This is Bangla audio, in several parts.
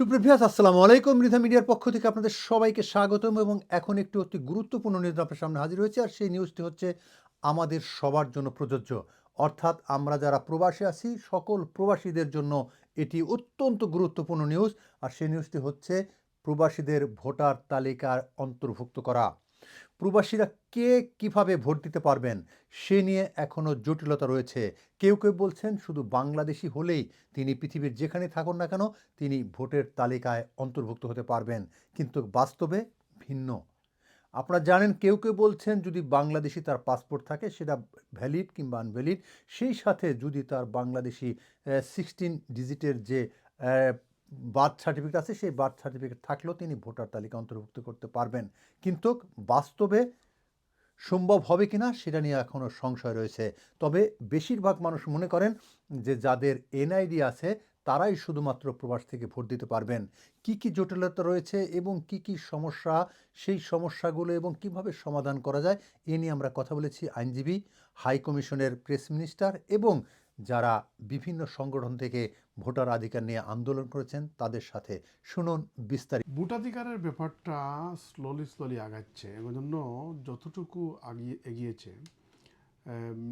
সুপ্রভিয়াস আসসালাম আলাইকুম। মৃধা মিডিয়ার পক্ষ থেকে আপনাদের সবাইকে স্বাগতম এবং এখন একটি অতি গুরুত্বপূর্ণ নিউজ আপনার সামনে হাজির হয়েছে, আর সেই নিউজটি হচ্ছে আমাদের সবার জন্য প্রযোজ্য। অর্থাৎ আমরা যারা প্রবাসী আছি, সকল প্রবাসীদের জন্য এটি অত্যন্ত গুরুত্বপূর্ণ নিউজ আর সেই নিউজটি হচ্ছে প্রবাসীদের ভোটার তালিকার অন্তর্ভুক্ত করা। প্রবাসীরা কে কীভাবে ভোট দিতে পারবেন, সে নিয়ে এখনও জটিলতা রয়েছে। কেউ কেউ বলছেন শুধু বাংলাদেশি হলেই তিনি পৃথিবীর যেখানে থাকুন না কেন, তিনি ভোটের তালিকায় অন্তর্ভুক্ত হতে পারবেন, কিন্তু বাস্তবে ভিন্ন। আপনারা জানেন কেউ কেউ বলছেন যদি বাংলাদেশি তার পাসপোর্ট থাকে, সেটা ভ্যালিড কিংবা আনভ্যালিড, সেই সাথে যদি তার বাংলাদেশি সিক্সটিন ডিজিটের যে বার্থ সার্টিফিকেট আছে, সেই বার্থ সার্টিফিকেট থাকলেও তিনি ভোটার তালিকা অন্তর্ভুক্ত করতে পারবেন। কিন্তু বাস্তবে সম্ভব হবে কিনা সেটা নিয়ে এখনও সংশয় রয়েছে। তবে বেশিরভাগ মানুষ মনে করেন যে যাদের এনআইডি আছে, তারাই শুধুমাত্র প্রবাস থেকে ভোট দিতে পারবেন। কি কি জটিলতা রয়েছে এবং কি কি সমস্যা, সেই সমস্যাগুলো এবং কীভাবে সমাধান করা যায়, এ নিয়ে আমরা কথা বলেছি আইনজীবী হাই কমিশনের প্রেস মিনিস্টার এবং যারা বিভিন্ন সংগঠন থেকে ভোটার অধিকার নিয়ে আন্দোলন করেছেন, তাদের সাথে শুনুন বিস্তারিত। ভোটাধিকারের ব্যাপারটা স্লোলি স্লোলি আগাচ্ছে। এর জন্য যতটুকু আগিয়ে, এগিয়েছে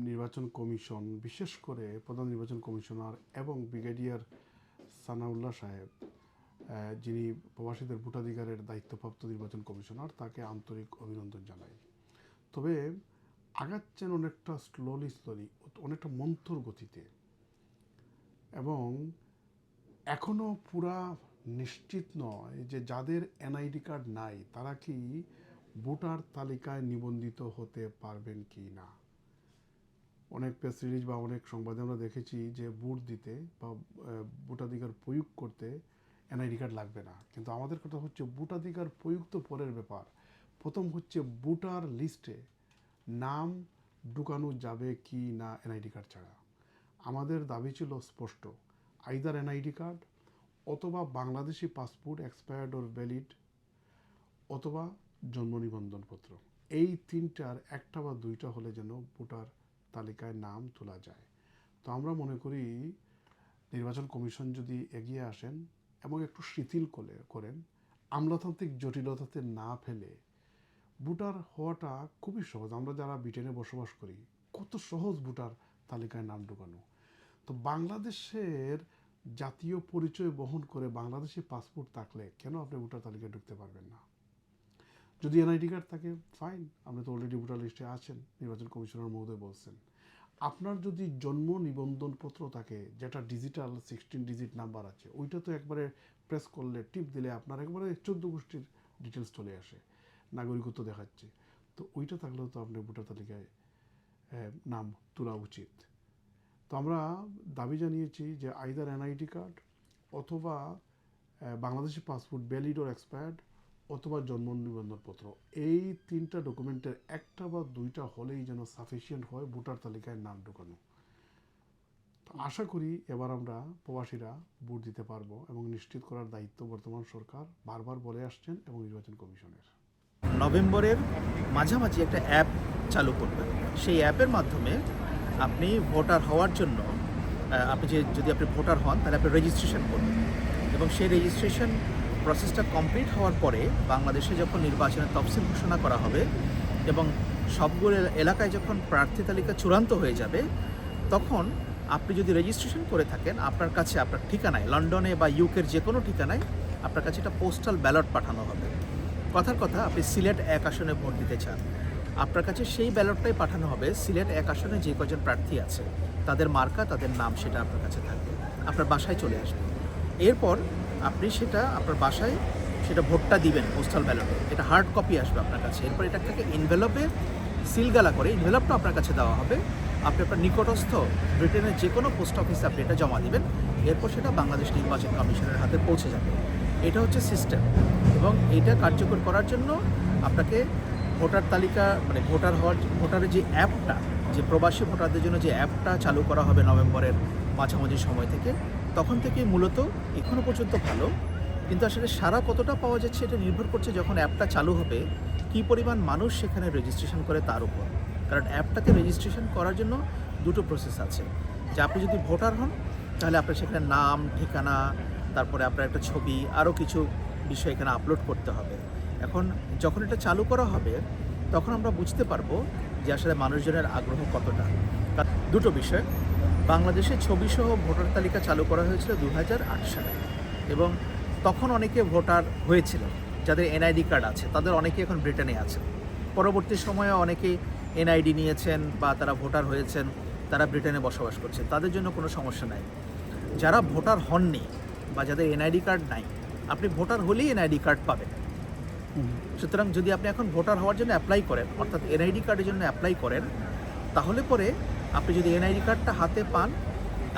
নির্বাচন কমিশন, বিশেষ করে প্রধান নির্বাচন কমিশনার এবং ব্রিগেডিয়ার সানাউল্লাহ সাহেব যিনি প্রবাসীদের ভোটাধিকারের দায়িত্বপ্রাপ্ত নির্বাচন কমিশনার, তাকে আন্তরিক অভিনন্দন জানাই। তবে আগাচ্ছেন অনেকটা স্লোলি স্লোলি অনেকটা মন্থর গতিতে। এবং এখনও পুরা নিশ্চিত নয় যে যাদের এনআইডি কার্ড নাই, তারা কি ভোটার তালিকায় নিবন্ধিত হতে পারবেন কি না? অনেক প্রেস রিলিজ বা অনেক সংবাদে আমরা দেখেছি যে ভোট দিতে বা ভোটাধিকার প্রয়োগ করতে এনআইডি কার্ড লাগবে না। কিন্তু আমাদের কথা হচ্ছে ভোটাধিকার প্রয়োগ তো পরের ব্যাপার। প্রথম হচ্ছে ভোটার লিস্টে নাম ঢুকানো যাবে কি না এনআইডি কার্ড ছাড়া। আমাদের দাবি ছিল স্পষ্ট আইদার এনআইডি কার্ড অথবা Bangladeshi passport expired or valid অথবা জন্ম নিবন্ধনপত্র। এই তিনটার একটা বা দুইটা হলে যেন ভোটার তালিকায় নাম তোলা যায়। তো আমরা মনে করি নির্বাচন কমিশন যদি এগিয়ে আসেন এবং একটু শিথিল করে করেন, আমলাতান্ত্রিক জটিলতাতে না ফেলে ভোটার হওয়াটা খুবই সহজ। আমরা যারা ব্রিটেনে বসবাস করি, কত সহজ ভোটার তালিকায় নাম ঢুকানো। তো বাংলাদেশের জাতীয় পরিচয় বহন করে বাংলাদেশি পাসপোর্ট থাকলে কেন আপনি ভোটার তালিকায় ঢুকতে পারবেন না? যদি এনআইডি কার্ড থাকে, ফাইন। আপনি তো অলরেডি ভোটার লিস্টে আছেন, নির্বাচন কমিশনার মহোদয় বলছেন। আপনার যদি জন্ম নিবন্ধনপত্র থাকে, যেটা ডিজিটাল সিক্সটিন ডিজিট নাম্বার আছে, ওইটা তো একবারে প্রেস করলে, টিপ দিলে আপনার একবারে চোদ্দ গোষ্ঠীর ডিটেলস চলে আসে। নাগরিকত্ব দেখাচ্ছে। তো ওইটা থাকলেও তো আপনি ভোটার তালিকায় নাম তোলা উচিত। তো আমরা দাবি জানিয়েছি যে আইদার এনআইডি কার্ড অথবা Bangladeshi passport valid or expired অথবা জন্ম নিবন্ধনপত্র। এই তিনটা ডকুমেন্টের একটা বা দুইটা হলেই যেন সাফিসিয়েন্ট হয় ভোটার তালিকায় নাম ঢোকানো। আশা করি এবার আমরা প্রবাসীরা ভোট দিতে পারব এবং নিশ্চিত করার দায়িত্ব বর্তমান সরকার বারবার বলে আসছেন এবং নির্বাচন কমিশনের। নভেম্বরের মাঝামাঝি একটা অ্যাপ চালু করবেন। সেই অ্যাপের মাধ্যমে আপনি ভোটার হওয়ার জন্য আপনি যে যদি আপনি ভোটার হন, তাহলে আপনি রেজিস্ট্রেশন করবেন। এবং সেই রেজিস্ট্রেশন প্রসেসটা কমপ্লিট হওয়ার পরে বাংলাদেশে যখন নির্বাচনের তফসিল ঘোষণা করা হবে এবং সবগুলো এলাকায় যখন প্রার্থী তালিকা চূড়ান্ত হয়ে যাবে, তখন আপনি যদি রেজিস্ট্রেশন করে থাকেন, আপনার কাছে আপনার ঠিকানায়, লন্ডনে বা ইউকের যে কোনো ঠিকানায়, আপনার কাছে একটা পোস্টাল ব্যালট পাঠানো হবে। কথার কথা, আপনি সিলেট এক আসনে ভোট দিতে চান। আপনার কাছে সেই ব্যালটটাই পাঠানো হবে, সিলেট এক আসনে যে কজন প্রার্থী আছে। তাদের মার্কা, তাদের নাম সেটা আপনার কাছে থাকবে। আপনার বাসায় চলে আসবে। এরপর আপনি সেটা আপনার বাসায়, সেটা ভোটটা দিবেন পোস্টাল ব্যালটে এটা হার্ড কপি আসবে আপনার কাছে। এরপর এটাকে ইনভেলপে সিলগালা করে ইনভেলপটা আপনার কাছে দেওয়া হবে। আপনি আপনার নিকটস্থ ব্রিটেনের যে কোনো পোস্ট অফিসে আপনি এটা জমা দিবেন। এরপর সেটা বাংলাদেশ নির্বাচন কমিশনের হাতে পৌঁছে যাবে। এটা হচ্ছে সিস্টেম এবং এটা কার্যকর করার জন্য আপনাকে ভোটার তালিকা মানে ভোটার হওয়ার, ভোটারের যে অ্যাপটা যে প্রবাসী ভোটারদের জন্য যে অ্যাপটা চালু করা হবে নভেম্বরের মাঝামাঝি সময় থেকে, তখন থেকেই মূলত এখনও পর্যন্ত ভালো। কিন্তু আসলে সারা কতটা পাওয়া যাচ্ছে এটা নির্ভর করছে যখন অ্যাপটা চালু হবে, কী পরিমাণ মানুষ সেখানে রেজিস্ট্রেশন করে তার উপর। কারণ অ্যাপটাকে রেজিস্ট্রেশন করার জন্য দুটো প্রসেস আছে। যে আপনি যদি ভোটার হন, তাহলে আপনার সেখানে নাম, ঠিকানা তারপরে আপনার একটা ছবি, আরও কিছু বিষয় এখানে আপলোড করতে হবে। এখন যখন এটা চালু করা হবে, তখন আমরা বুঝতে পারব যে আসলে মানুষজনের আগ্রহ কতটা। দুটো বিষয়, বাংলাদেশে ছবিসহ ভোটার তালিকা চালু করা হয়েছিল দু হাজার আট সালে এবং তখন অনেকে ভোটার হয়েছিল, যাদের এনআইডি কার্ড আছে, তাদের অনেকে এখন ব্রিটেনে আছে। পরবর্তী সময়ে অনেকে এনআইডি নিয়েছেন বা তারা ভোটার হয়েছেন, তারা ব্রিটেনে বসবাস করছেন, তাদের জন্য কোনো সমস্যা নাই। যারা ভোটার হননি বা যাদের এনআইডি কার্ড নাই আপনি ভোটার হলেই এনআইডি কার্ড পাবেন। সুতরাং যদি আপনি এখন ভোটার হওয়ার জন্য অ্যাপ্লাই করেন অর্থাৎ এনআইডি কার্ডের জন্য অ্যাপ্লাই করেন তাহলে পরে আপনি যদি এনআইডি কার্ডটা হাতে পান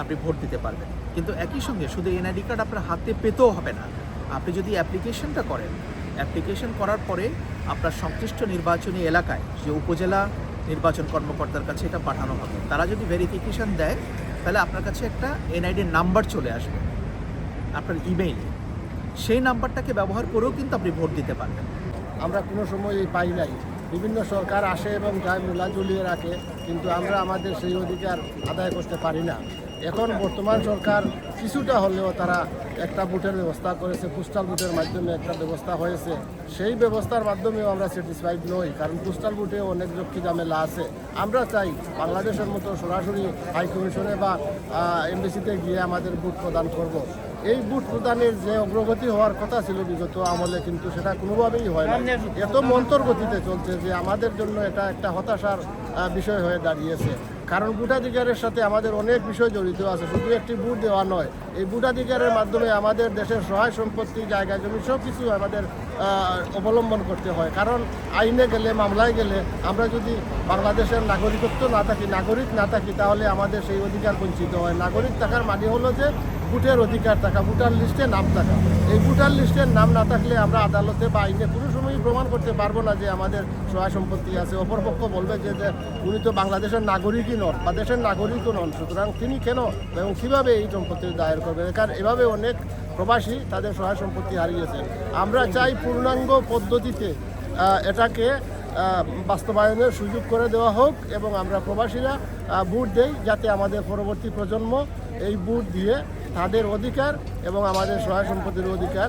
আপনি ভোট দিতে পারবেন। কিন্তু একই সঙ্গে শুধু এনআইডি কার্ড আপনার হাতে পেতেও হবে না। আপনি যদি অ্যাপ্লিকেশনটা করেন অ্যাপ্লিকেশন করার পরে আপনার সংশ্লিষ্ট নির্বাচনী এলাকায় যে উপজেলা নির্বাচন কর্মকর্তার কাছে এটা পাঠানো হবে তারা যদি ভেরিফিকেশন দেয় তাহলে আপনার কাছে একটা এনআইডির নাম্বার চলে আসবে। আপনার ইমেইল সেই নাম্বারটাকে ব্যবহার করেও কিন্তু আপনি ভোট দিতে পারবেন। আমরা কোনো সময় পাই নাই। বিভিন্ন সরকার আসে এবং যায় মেলা ঝুলিয়ে রাখে, কিন্তু আমরা আমাদের সেই অধিকার আদায় করতে পারি না। এখন বর্তমান সরকার কিছুটা হলেও তারা একটা বুটের ব্যবস্থা করেছে পোস্টাল বুটের মাধ্যমে একটা ব্যবস্থা হয়েছে। সেই ব্যবস্থার মাধ্যমেও আমরা স্যাটিসফাইড নই, কারণ পোস্টাল বুথে অনেক যক্ষী ঝামেলা আছে। আমরা চাই বাংলাদেশের মতো সরাসরি হাই কমিশনে বা এমবিসিতে গিয়ে আমাদের বুট প্রদান করব। এই বুট প্রদানের যে অগ্রগতি হওয়ার কথা ছিল বিগত আমলে, কিন্তু সেটা কোনোভাবেই হয় না এত মন্তর গতিতে চলছে যে আমাদের জন্য এটা একটা হতাশার বিষয় হয়ে দাঁড়িয়েছে। কারণ ভোটাধিকারের সাথে আমাদের অনেক বিষয় জড়িত আছে, শুধু একটি বুট দেওয়া নয়। এই ভোটাধিকারের মাধ্যমে আমাদের দেশের সহায় সম্পত্তি, জায়গা জমি সব কিছু আমাদের অবলম্বন করতে হয়। কারণ আইনে গেলে, মামলায় গেলে আমরা যদি বাংলাদেশের নাগরিকত্ব না থাকি, নাগরিক না থাকি, তাহলে আমাদের সেই অধিকার বঞ্চিত হয়। নাগরিক থাকার মানে হলো যে ভোটের অধিকার থাকা, ভোটার লিস্টে নাম থাকা। এই ভোটার লিস্টের নাম না থাকলে আমরা আদালতে বা আইনে কোনো সময়ই প্রমাণ করতে পারব না যে আমাদের সহায় সম্পত্তি আছে। অপরপক্ষ বলবে যে উনি তো বাংলাদেশের নাগরিকই নন বা দেশের নাগরিকও নন, সুতরাং তিনি কেন এবং কীভাবে এই সম্পত্তি দায়ের করবেন? কারণ এভাবে অনেক প্রবাসী তাদের সহায় সম্পত্তি হারিয়েছেন আমরা চাই পূর্ণাঙ্গ পদ্ধতিতে এটাকে বাস্তবায়নের সুযোগ করে দেওয়া হোক এবং আমরা প্রবাসীরা ভোট দেই যাতে আমাদের পরবর্তী প্রজন্ম এই ভোট দিয়ে তাদের অধিকার এবং আমাদের সহায় সম্পত্তির অধিকার